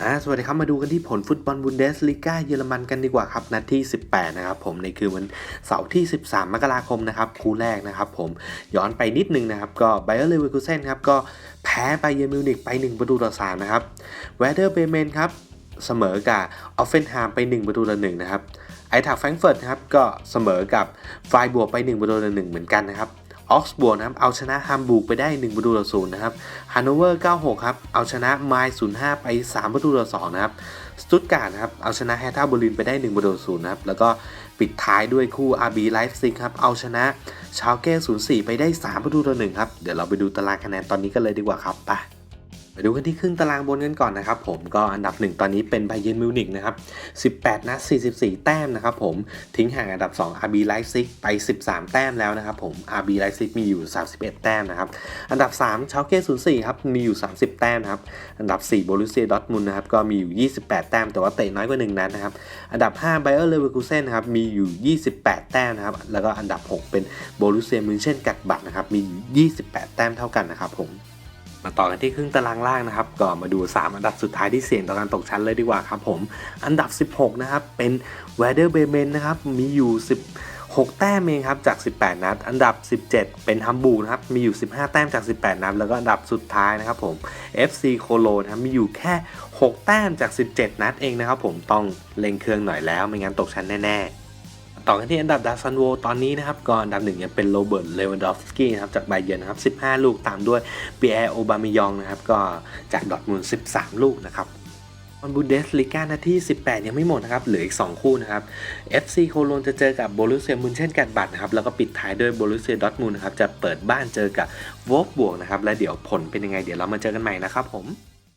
อ่าสวัสดีครับ มาดูกันที่ผลฟุตบอลบุนเดสลีกาเยอรมันกันดีกว่าครับ นัดที่ 18 นะครับผมในคืนวันเสาร์ที่ 13 มกราคมนะครับคู่แรกนะครับผมย้อนไปนิดนึงนะครับ ก็ไบเออร์เลเวอร์คูเซนครับ ก็แพ้ไปเยอร์มิวนิกไป 1 ประตูต่อ 3 นะครับแวเดอร์เบเมนครับ เสมอกับออฟเฟนฮามไป 1 ประตูต่อ 1 นะครับไอทักแฟรงเฟิร์ตครับก็เสมอกับไฟบวกไป 1 ประตูต่อ 1 เหมือนกันนะครับ ออกซ์บวกนะครับเอาชนะฮัมบูร์กไปได้ 1 ประตูต่อศูนย์นะครับฮันโนเวอร์ 96 ครับ เอาชนะไมล์05 ไป 3 ประตูต่อ2นะครับสตุตการ์ดครับเอาชนะแฮท่าบรินไปได้ 1 ประตูต่อ0นะครับแล้วก็ปิดท้ายด้วยคู่ RB ไลฟ์ซิงครับเอาชนะชาวเก้04 ไปได้ 3 ประตูต่อ1ครับเดี๋ยวเราไปดูตารางคะแนนตอนนี้กันเลยดีกว่าครับไป ไปดูกันที่ครึ่งตารางบนกันก่อนนะครับผมก็อันดับ 1 ตอนนี้เป็นไบเยนมิวนิกนะครับ 18 นัด 44 แต้มนะครับผมทิ้งห่างอันดับ 2 RB Leipzig ไป 13 แต้มแล้วนะครับผม RB Leipzig มีอยู่ 31 แต้มนะครับ อันดับ3เชาเก้04ครับมีอยู่ 30 แต้มครับอันดับ 4 โบรุเซียดอร์ทมุนนะครับก็มีอยู่ 28 แต้ม แต่ว่าเตะน้อยกว่า 1 นัดนะครับอันดับ5 b บเออร์เลเวอร์คูเซนนะครับมีอยู่ 28 แต้มนะครับแล้วก็อันดับ 6 เป็นโบรุเซียมินเช่นกัดบัตนะครับมี 28 แต้มเท่ากันนะครับผม มาต่อกันที่ครึ่งตารางล่างนะครับก็มาดู 3 อันดับสุดท้ายที่เสี่ยงต่อการตกชั้นเลยดีกว่าครับผม อันดับ 16 นะครับ เป็นเวเดอร์เบเมนนะครับ มีอยู่ 16 แต้มเองครับจาก 18 นัด อันดับ 17 เป็นฮัมบูร์นะครับ มีอยู่ 15 แต้มจาก 18 นัด แล้วก็อันดับสุดท้ายนะครับผม FC โคโลนะครับมีอยู่แค่ 6 แต้มจาก 17 นัดเองนะครับผมต้องเล็งเครื่องหน่อยแล้ว ไม่งั้นตกชั้นแน่ๆ ต่อกันที่อันดับดาซันโวตอนนี้นะครับก็อันดับหนึ่งยังเป็นโรเบิร์ต เลวันดอฟสกี้นะครับจากไบเยนนะครับ 15 ลูกตามด้วยปีแอร์โอบามายองนะครับก็จากดอทมุนด์13 ลูกนะครับบอลบูเดสลิก้านาที่ 18 ยังไม่หมดนะครับ เหลืออีก 2 คู่นะครับ FC โคโลนจะเจอกับโบรุเซียมุนเช่นกันบัตนะครับ แล้วก็ปิดท้ายด้วยโบรุเซียดอร์ทมุนด์นะครับ จะเปิดบ้านเจอกับวอฟบวกนะครับ และเดี๋ยวผลเป็นยังไง เดี๋ยวเรามาเจอกันใหม่นะครับผม